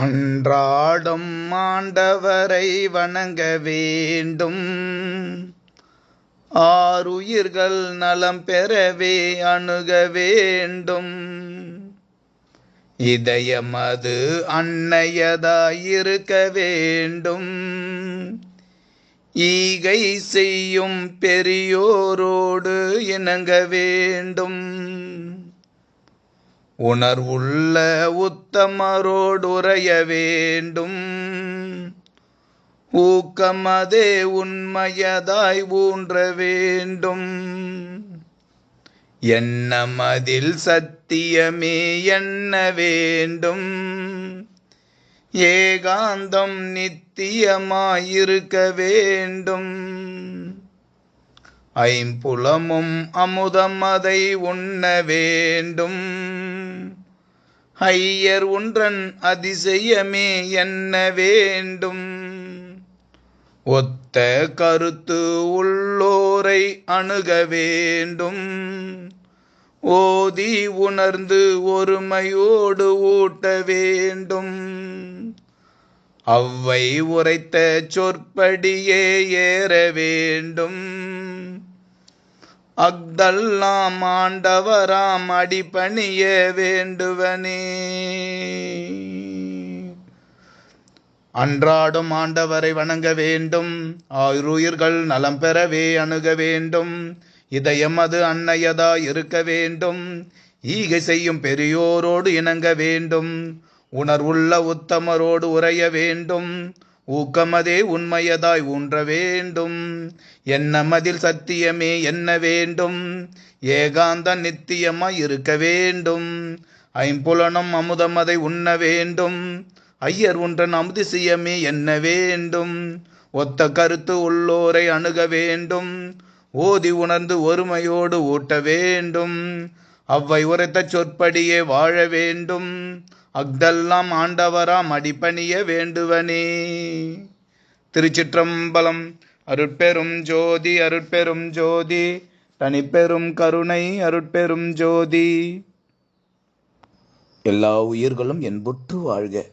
அன்றாடம் ஆண்டவரை வணங்க வேண்டும். ஆறுயிர்கள் நலம் பெறவே அணுக வேண்டும். இதயமது அன்னையதாயிருக்க வேண்டும். ஈகை செய்யும் பெரியோரோடு இணங்க வேண்டும். உணர்வுள்ள உத்தமரோடுரைய வேண்டும் ஊக்கமதே உண்மையதாய் ஊன்ற வேண்டும் எண்ணமதில் சத்தியமே எண்ண வேண்டும் ஏகாந்தம் நித்தியமாயிருக்க வேண்டும் ஐம்புலமும் அமுதம் அதை உண்ண வேண்டும். ஐயர் ஒன்றன் அதிசயமே என்ன வேண்டும்? ஒத்த கருத்து உள்ளோரை அணுக வேண்டும். ஓதி உணர்ந்து ஒருமையோடு ஊட்ட வேண்டும். அவ்வை உரைத்த சொற்படியே ஏற வேண்டும். அக்தல்லாம் ஆண்டவராம் அடிபணிய வேண்டுவனே. அன்றாடும் ஆண்டவரை வணங்க வேண்டும். ஆயுயிர்கள் நலம் பெறவே அணுக வேண்டும். இதயம் அது அன்னையதா இருக்க வேண்டும். ஈகை செய்யும் பெரியோரோடு இணங்க வேண்டும். உணர்வுள்ள உத்தமரோடு உரைய வேண்டும். ஊக்கமதே உண்மையதாய் ஊன்ற வேண்டும். என்ன மதில் சத்தியமே என்ன வேண்டும்? ஏகாந்த நித்தியமாய் இருக்க வேண்டும். ஐம்புலனும் அமுதமதை உண்ண வேண்டும். ஐயர் ஒன்றன் அமுதிசியமே என்ன வேண்டும்? ஒத்த கருத்து உள்ளோரை அணுக வேண்டும். ஓதி உணர்ந்து ஒருமையோடு ஊட்ட வேண்டும். அவ்வை உரைத்த சொற்படியே வாழ வேண்டும். அக்தெல்லாம் ஆண்டவரா மடிப்பணிய வேண்டுவனே. திருச்சிற்றம்பலம் அருட்பெரும் ஜோதி அருட்பெரும் ஜோதி. தனிப்பெரும் கருணை அருட்பெரும் ஜோதி. எல்லா உயிர்களும் என்புற்று வாழ்க.